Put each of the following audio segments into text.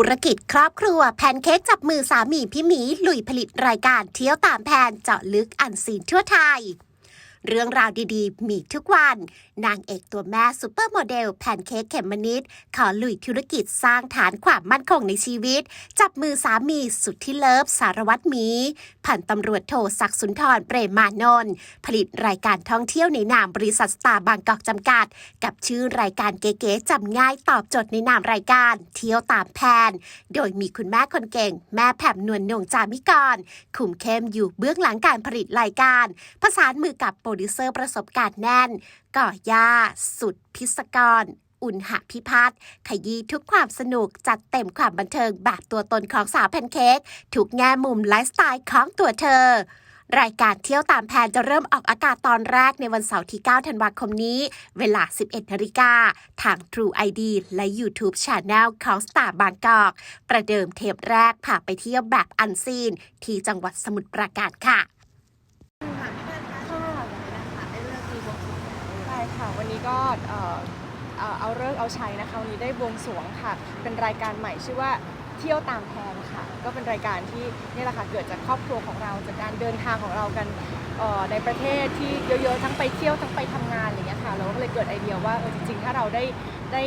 ธุรกิจครอบครัวแพนเค้กจับมือสามีพี่หมีลุยผลิตรายการเที่ยวตามแผนเจาะลึกอันซีนทั่วไทย เรื่องราวดีๆ มีทุกวัน นางเอกตัวแม่ซูเปอร์โมเดลแพนเค้กเขมมนิดขอลุยธุรกิจสร้างฐานความมั่นคงในชีวิต จับมือสามีสุดที่เลิฟสารวัตรมีผ่านตำรวจโทศักดิ์สุนทรเปรมานนท์ผลิตรายการท่องเที่ยวในนามบริษัทสตาร์บางกอกจำกัด กับชื่อรายการเก๋ๆจำง่ายตอบโจทย์ในนามรายการ เที่ยวตามแผน โดยมีคุณแม่คนเก่ง แม่แผ่มนวลนงจามิกรคุมเข้มอยู่เบื้องหลังการผลิตรายการ ประสานมือกับโปรดิวเซอร์ประสบการณ์แน่น ก่อย่า สุดพิศกร อุณหะพิพัฒน์ขยี้ทุกความสนุก จัดเต็มความบันเทิงแบบตัวตนของสาวแพนเค้กทุกแง่มุมไลฟ์สไตล์ของตัวเธอรายการเที่ยวตามแผนจะเริ่มออกอากาศตอนแรกในวันเสาร์ที่ 9 ธันวาคมนี้ เวลา 11 นาฬิกา ทาง True ID และ YouTube Channel ของ Star บางกอก ประเดิมเทปแรกพาไปเที่ยวแบบอันซีน ที่จังหวัดสมุทรปราการค่ะ ใช่ ค่ะวันนี้ก็เอ่อเอ่อเอาเลิกษ์เอาชัยนะคะวันนี้ได้บวงสรวงค่ะ เป็นรายการใหม่ชื่อว่าเที่ยวตามแพนค่ะ ก็เป็นรายการที่นี่แหละค่ะเกิดจากครอบครัวของเราจากการเดินทางของเรากันเอ่อในประเทศที่เยอะๆทั้งไปเที่ยวทั้งไปทำงานอะไรอย่างเงี้ยค่ะเราก็เลยเกิดไอเดียว่าเออจริงๆ ถ้าเราได้ได้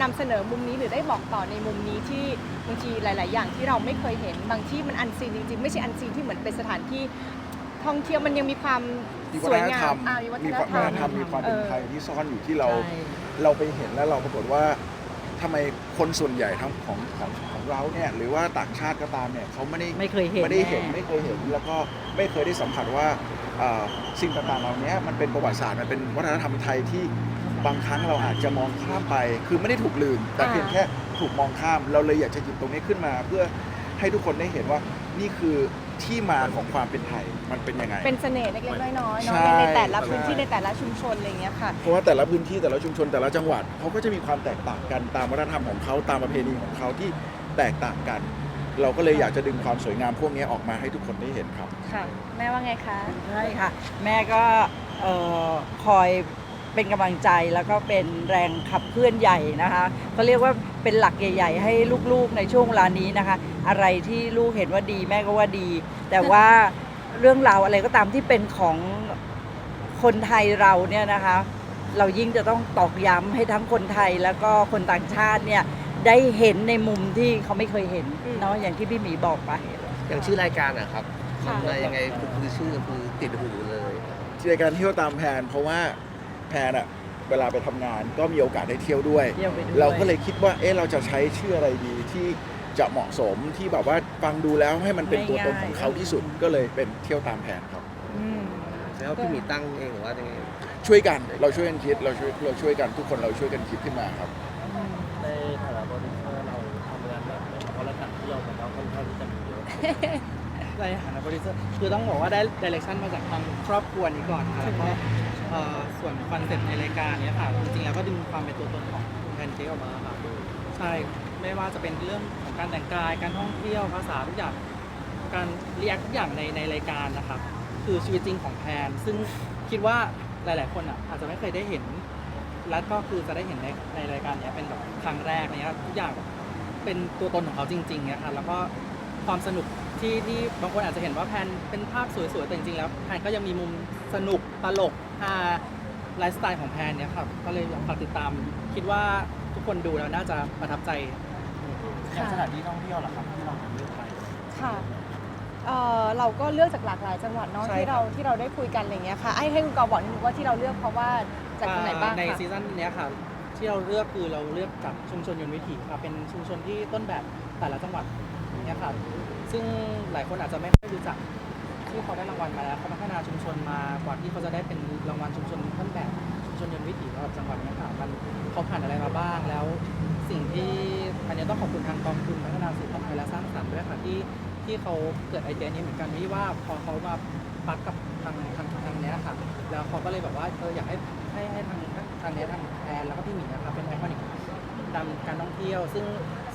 นำเสนอมุมนี้หรือได้บอกต่อในมุมนี้ที่บางทีหลาย ๆ อย่างที่เราไม่เคยเห็นบางที่มันอันซีนจริงๆ ไม่ใช่อันซีนที่เหมือนเป็นสถานที่ ท่องเที่ยวมันยังมีความมีสวัวยฒนงาธรรมมอ่ามีวัฒมีนวัฒธรรนมธรรมมีความเป็นเออไทยที่ซ่อนอยู่ที่เราเราไปเห็นแล้วเราปรากฏว่าทำไมคนส่วนใหญ่ทั้งของของของเราเนี่ยหรือว่าต่างชาติก็ตามเนี่ยเขาไม่ได้ไม่เคยเห็นไม่ได้เห็นแน่ไม่เคยเห็นแล้วก็ไม่เคยได้สัมผัสว่าเอ่อสิ่งต่างๆเหล่านี้มันเป็นประวัติศาสตร์มันเป็นวัฒนธรรมไทยที่บางครั้งเราอาจจะมองข้ามไป คือไม่ได้ถูกลืม แต่อ่า เพียงแค่ถูกมองข้ามเราเลยอยากจะหยิบตรงนี้ขึ้นมา เพื่อ ให้ทุกคนได้เห็นว่านี่คือที่มาของความเป็นไทยมันเป็นยังไง เป็นเสน่ห์เล็กๆน้อยๆใช่เนาะในในแต่ละพื้นที่ใช่ในแต่ละชุมชนอะไรอย่างเงี้ยค่ะ เพราะว่าแต่ละพื้นที่แต่ละชุมชนแต่ละจังหวัดเขาก็จะมีความแตกต่างกันตามวัฒนธรรมของเขาตามประเพณีของเขาที่แตกต่างกัน เราก็เลยอยากจะดึงความสวยงามพวกนี้ออกมาให้ทุกคนได้เห็นครับ ค่ะ แม่ว่าไงคะ ใช่ค่ะ แม่ก็เอ่อคอยเป็นกำลังใจแล้วก็เป็นแรงขับเคลื่อนใหญ่นะคะเขาเรียกว่า เป็นหลักใหญ่ ๆ ให้ลูกๆในช่วงเวลานี้นะคะ อะไรที่ลูกเห็นว่าดีแม่ก็ว่าดี แต่ว่าเรื่องราวอะไรก็ตามที่เป็นของคนไทยเราเนี่ยนะคะ เรายิ่งจะต้องตอกย้ำให้ทั้งคนไทยแล้วก็คนต่างชาติเนี่ยได้เห็นในมุมที่เขาไม่เคยเห็นอืมเนาะอย่างที่พี่หมีบอกไปอย่างชื่อรายการอะครับค่ะมันมายังไงคือคือชื่อคือติดหูเลยในการเที่ยวตามแผนเพราะว่าแผนอะ เวลาไปทำงาน ก็มีโอกาสได้เที่ยวด้วย เที่ยวไปด้วย เราก็เลยคิดว่าเอ๊ะเราจะใช้ชื่ออะไรดีที่จะเหมาะสมที่แบบว่าฟังดูแล้วให้มันเป็นตัวตนของเขาที่สุดก็เลยเป็นเที่ยวตามแผนครับ อืมแล้วพี่หมีตั้งเองหรือว่ายังไงช่วยกันเราช่วยกันคิดเราช่วยเราช่วยกันทุกคนเราช่วยกันคิดขึ้นมาครับในฐานะโปรดิวเซอร์เราทำงานแบบไหนเพราะรายการที่เราของเราค่อนข้างที่จะมีเยอะในฐานะโปรดิวเซอร์คือต้องบอกว่าได้ดิเรกชันมาจากทางครอบครัวนี้ก่อนค่ะแล้วก็ เอ่อส่วนคอนเซ็ปต์ในรายการเนี้ยค่ะจริงๆแล้วก็ดึงความเป็นตัวตนของแพนเค้กออกมาค่ะใช่ไม่ว่าจะเป็นเรื่องของการแต่งกายการท่องเที่ยวภาษาทุกอย่างการเรียกทุกอย่างในในรายการนะครับคือชีวิตจริงของแพนซึ่งคิดว่าหลาย ๆ คนอะอาจจะไม่เคยได้เห็น และก็คือจะได้เห็นในในรายการเนี้ยเป็นแบบครั้งแรกเนี้ยทุกอย่างเป็นตัวตนของเขาจริงๆเนี่ยค่ะแล้วก็ความสนุก ที่ที่บางคนอาจจะเห็นว่าแพนเป็นภาพสวยๆ แต่จริงๆ แล้วแพนก็ยังมีมุมสนุกตลกฮาไลฟ์สไตล์ของแพนเนี่ยครับ ก็เลยอยากฝากติดตาม คิดว่าทุกคนดูแล้วน่าจะประทับใจอย่างสถานที่ท่องเที่ยวเหรอครับที่เราเลือกไปค่ะเอ่อเราก็เลือกจากหลากหลายจังหวัดเนาะใช่ที่เราครับที่เราได้คุยกันอะไรอย่างเงี้ยค่ะไอ้ให้คุณกอบอกนิดนึงว่าที่เราเลือกเพราะว่าจากตรงไหนบ้างในคะซีซั่นเนี้ยค่ะที่เราเลือกคือเราเลือกจากชุมชนยนต์วิถีค่ะเป็นชุมชนที่ต้นแบบแต่ละจังหวัด เนี่ยค่ะ ซึ่งหลายคนอาจจะไม่ค่อยรู้จักที่เขาได้รางวัลมาแล้วเขาพัฒนาชุมชนมากว่าที่เขาจะได้เป็นรางวัลชุมชนต้นแบบชุมชนยนต์วิถีระดับจังหวัดเนี่ยค่ะมันเขาผ่านอะไรมาบ้างแล้ว สิ่งที่อันนี้ต้องขอบคุณทางกองทุนพัฒนาสื่อความไทยและสร้างสรรค์ด้วยค่ะที่ที่เขาเกิดไอเดียนี้เหมือนกันที่ว่าพอเขามาปักกับทางทางทางเนี้ยค่ะแล้วเขาก็เลยแบบว่าเอออยากให้ให้ให้ทางทางเนี้ยทางแอนแล้วก็พี่หมีนะครับเป็นไอคอนิก ดำการท่องเที่ยว ซึ่ง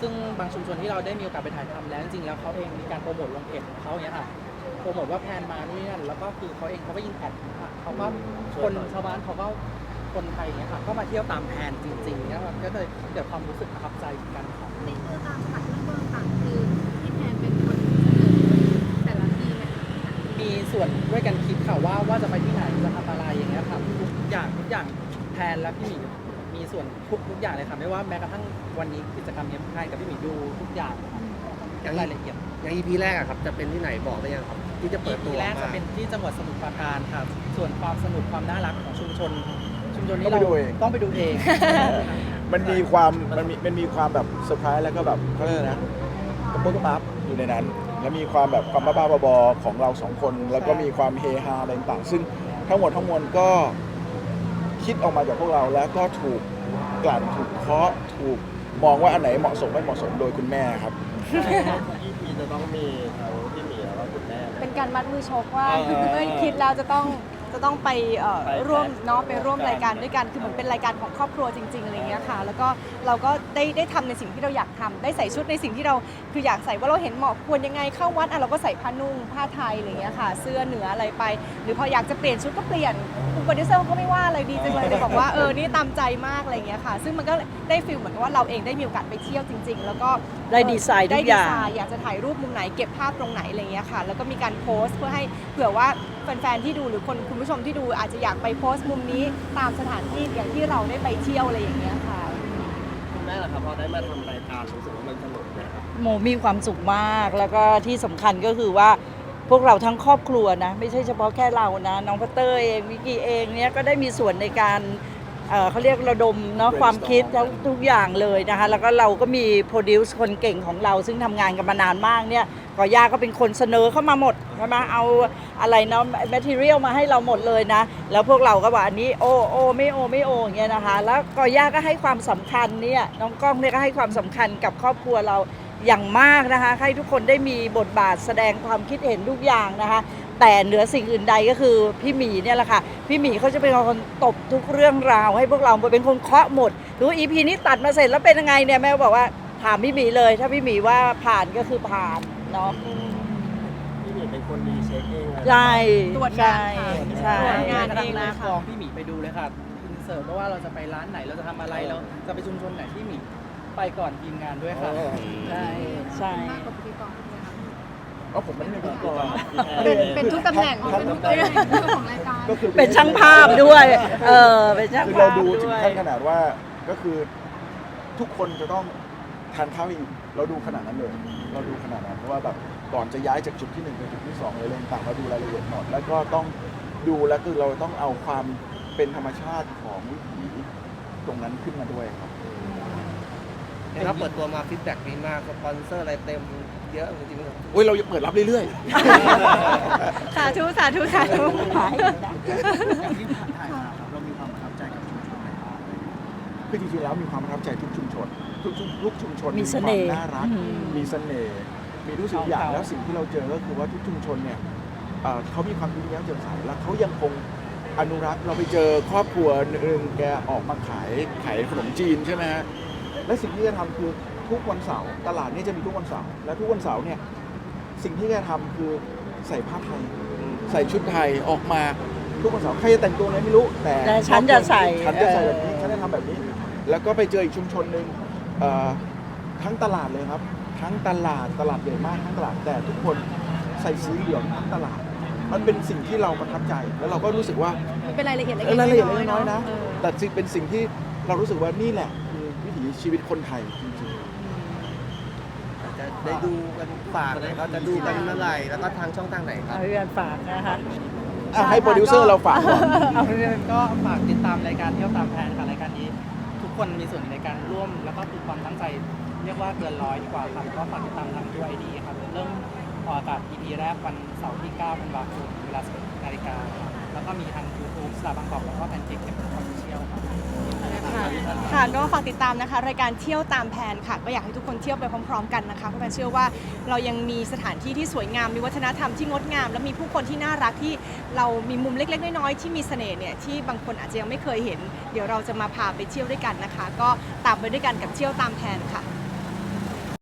ซึ่งบางชุมชนที่เราได้มีโอกาสไปถ่ายทำแล้วจริงๆแล้วเขาเองมีการโปรโมทลงเพจของเขาเนี้ยค่ะโปรโมทว่าแพนมานู่นนี่นั่นแล้วก็คือเขาเองเขาก็ยิงแอดค่ะเขาก็คนชาวบ้านเขาก็คนไทยเนี้ยค่ะก็มาเที่ยวตามแพนจริงๆเนี้ยค่ะก็เลยเกิดความรู้สึกประทับใจกันค่ะในเมืองตามจังหวัดเมืองค่ะคือพี่แพนเป็นคนเสนอแต่ละที่ไหมคะมีส่วนด้วยกันคิดค่ะว่าว่าจะไปที่ไหนจะทำอะไรอย่างเงี้ยครับทุกอย่างทุกอย่างแทนและพี่หมีมี ส่วนทุกทุกอย่างเลยค่ะไม่ว่าแม้กระทั่งวันนี้กิจกรรมเนี้ยแทนกับพี่หมีดูทุกอย่างครับอย่างรายละเอียดอย่าง EP แรกอะครับจะเป็นที่ไหนบอกได้ยังครับ ที่จะเปิด EP ตัวแรกมาจะเป็นที่จังหวัดสมุทรปราการครับส่วนความสนุกความน่ารักของชุมชน ชุมชนนี้ต้องเราไปดูเอง ต้องไปดูเอง มันมีความมันมีมันมีความแบบเซอร์ไพรส์แล้วก็แบบเขาเรียกอะไรนะกระปุกกระปับอยู่ในนั้น แล้วมีความแบบความบ้าๆบอๆของเราสองคน แล้วก็มีความเฮฮาอะไรต่างๆซึ่งทั้งหมดทั้งมวลก็คิดออกมาจากพวกเราแล้วก็ถูก กลั่นถูกเคาะถูกมองว่าอันไหนเหมาะสมไม่เหมาะสมโดยคุณแม่ครับอีพีจะต้องมีทั้งพี่หมีแล้วก็คุณแม่เลยเป็นการมัดมือชกว่าเออ เมื่อคิดแล้วจะต้อง จะต้องไปเอ่อไปร่วมแคสเนาะไปร่วมรารายยกาการรด้วยกันคือเหมือนเป็นรายการของครอบครัวจริงๆอะไรอย่างเงี้ยค่ะ แล้วก็เราก็ได้ได้ทำในสิ่งที่เราอยากทำได้ใส่ชุดในสิ่งที่เราคืออยากใส่ว่าเราเห็นเหมาะควรยังไงเข้าวัดอะเราก็ใส่ผ้านุ่งผ้าไทยอะไรอย่างเงี้ยค่ะ เสื้อเหนืออะไรไป หรือพออยากจะเปลี่ยนชุดก็เปลี่ยนคุณโปรดิวเซอร์เขาก็ไม่ว่าอะไรดีจังเลยเลยบอกว่าเออนี่ตามใจมากอะไรอย่างเงี้ยค่ะ ซึ่งมันก็ได้ฟีลเหมือนกับว่าเราเองได้มีโอกาสไปเที่ยวจริง ๆ แล้วก็ได้ดีไซน์ทุได้กดีอย่างไซน์ อยากจะถ่ายรูปมุมไหนเก็บภาพตรงไหนอะไรอย่างเงี้ยค่ะ แล้วก็มีการโพสต์เพื่อให้เผื่อว่า แฟนๆที่ดูหรือคนคุณผู้ชมที่ดูอาจจะอยากไปโพสต์มุมนี้ตามสถานที่อย่างที่เราได้ไปเที่ยวอะไรอย่างเงี้ยค่ะ คุณแม่ล่ะครับพอได้มาทำรายการรู้สึกว่ามันสนุกไหมครับโมมีความสุขมากแล้วก็ที่สำคัญก็คือว่าพวกเราทั้งครอบครัวนะ ไม่ใช่เฉพาะแค่เรานะ น้องพัตเตอร์เองวิกกี้เองเนี่ยก็ได้มีส่วนในการ เอ่อเขาเรียกระดมเนาะ Brainstorm ความคิดทั้งทุกอย่างเลยนะคะ แล้วก็เราก็มีโปรดิวซ์คนเก่งของเราซึ่งทำงานกันมานานมากเนี่ยก่อย่าก็เป็นคนเสนอเข้ามาหมดใช่ไหมเอาอะไรเนาะแมทเทียลมาให้เราหมดเลยนะ แล้วพวกเราก็บอกอันนี้โอโอไม่โอไม่โออย่างเงี้ยนะคะ แล้วก่อย่าก็ให้ความสำคัญเนี่ยน้องก้องเนี่ยก็ให้ความสำคัญกับครอบครัวเราอย่างมากนะคะ ให้ทุกคนได้มีบทบาทแสดงความคิดเห็นทุกอย่างนะคะ แต่เหนือสิ่งอื่นใดก็คือพี่หมีเนี่ยแหละค่ะ พี่หมีเขาจะเป็นคนตบทุกเรื่องราว ให้พวกเราเป็นคนเคาะหมดถือว่าอีพีนี้ตัดมาเสร็จแล้วเป็นยังไงเนี่ยแม่ก็บอกว่าถามพี่หมีเลย ถ้าพี่หมีว่าผ่านก็คือผ่านเนาะพี่หมีเป็นคนดีเช็คเองเลยใช่ตรวจงานค่ะใช่ตรวจงานกระทั่เองหเลน้ายกค่ะองพี่หมีไปดูเลยค่ะอินเสิร์ตว่าเราจะไปร้านไหนเราจะทำอะไรเราจะไปชุมชนไหนที่หมีไปก่อนทีมงานด้วยค่ะใช่ใช่มา กกว่าพิธีกรใช่ไหมคะเอาผมไม่ได้เป็นพิธีกรเป็นทุกตำแหน่งเป็นทุกตำแหน่งของรายการ ก็คือเป็นช่างภาพด้วย เออ เป็นช่างคือภาเราพดูด้ถึงวยขั้นขนาดว่าก็คือทุกคนจะต้องทานข้าวให้อิ่มเราดูขนาดนั้นเลย เราดูขนาดนั้นเพราะว่าแบบก่อนจะย้ายจากจุดที่หนึ่งไปจุดที่สองเลยเรื่องต่างเราดูรายละเอียดหมดแล้วก็ต้องดูแล้วคือเราต้องเอาความเป็นธรรมชาติของวิถีตรงนั้นขึ้นมาด้วยครับ เห็นว่าเปิดตัวมาฟีดแบ็กดีมากสปอนเซอร์อะไรเต็มเยอะจริงๆครับโอ้ยเราเปิดรับเรื่อยสาธุสาธุสาธุอย่างที่ถ่ายมาครับเรามีความประทับใจกับชุมชนไหนบ้างๆคือจริงๆแล้วมีความประทับใจทุกชุมชน ทุกชุมทุกชุมชนมีมีเสควาน่มห์น่ารัก อืม มีเสน่ห์ มีทุกสิ่งทุกอย่างเขาแล้วสิ่งที่เราเจอก็คือว่าทุกชุมชนเนี่ยเอ่อเขามีความยิ้มแย้มแจ่มใสแล้วเขายังคงอนุรักษ์เราไปเจอครอบครัวหนึ่งแกออกมาขายขายขนมจีนใช่ไหมฮะ และสิ่งที่แกทำคือทุกวันเสาร์ตลาดนี้จะมีทุกวันเสาร์และทุกวันเสาร์เนี่ยสิ่งที่แกทำคือใส่ผ้าไทยใส่ชุดไทยออกมาทุกวันเสาร์ใครจะแต่งตัวอะไรไม่รู้ แต่แต่ฉันจะใส่ฉันจะใส่เออแบบนี้ฉันจะทำแบบนี้ แล้วก็ไปเจออีกชุมชนหนึ่งเอ่อทั้งตลาดเลยครับ ทั้งตลาดตลาดใหญ่มากทั้งตลาดแต่ทุกคนใส่สีเหลืองทั้งตลาด มันเป็นสิ่งที่เราประทับใจแล้วเราก็รู้สึกว่าเป็นรายละเอียดเล็กเออรายละเอียดเล็กน้อยๆนะเออแต่สิ่งเป็นสิ่งที่เรารู้สึกว่านี่แหละคือวิถี ชีวิตคนไทยจริงจะได้ดูกันฝากเลยเขาจะดูกันเมื่อไหร่แล้วก็ทางช่องทางไหนครับ เอาเพื่อนฝากนะคะ ๆอะให้โปรดิวเซอร์เราฝากก่อนก็ฝากติดตามรายการเที่ยวตามแผนค่ะรายการนี้ ทุกคนมีส่วนในการร่วม แล้วก็คือความตั้งใจเรียกว่าเกินร้อยดีกว่าครับก็ฝากติดตามทางดูไอดีครับ เริ่มออกอากาศ EP แรกวันเสาร์ที่9ธันวาคมเวลา11นาฬิกาครับแล้วก็มีทาง YouTube สตาร์บังกอกแล้วก็แพนเค้กเก็บคอมเมอร์เชียลครับค่ะ ค่ะก็ฝากติดตามนะคะ รายการเที่ยวตามแผนค่ะ ก็อยากให้ทุกคนเที่ยวไปพร้อม ๆ กันนะคะเพราะแพนเชื่อว่าเรายังมีสถานที่ที่สวยงาม มีวัฒนธรรมที่งดงาม และมีผู้คนที่น่ารักที่เรามีมุมเล็ก ๆ น้อยๆที่มีเสน่ห์เนี่ยที่บางคนอาจจะยังไม่เคยเห็น เดี๋ยวเราจะมาพาไปเที่ยวด้วยกันนะคะ ก็ตามไปด้วยกันกับเที่ยวตามแผนค่ะ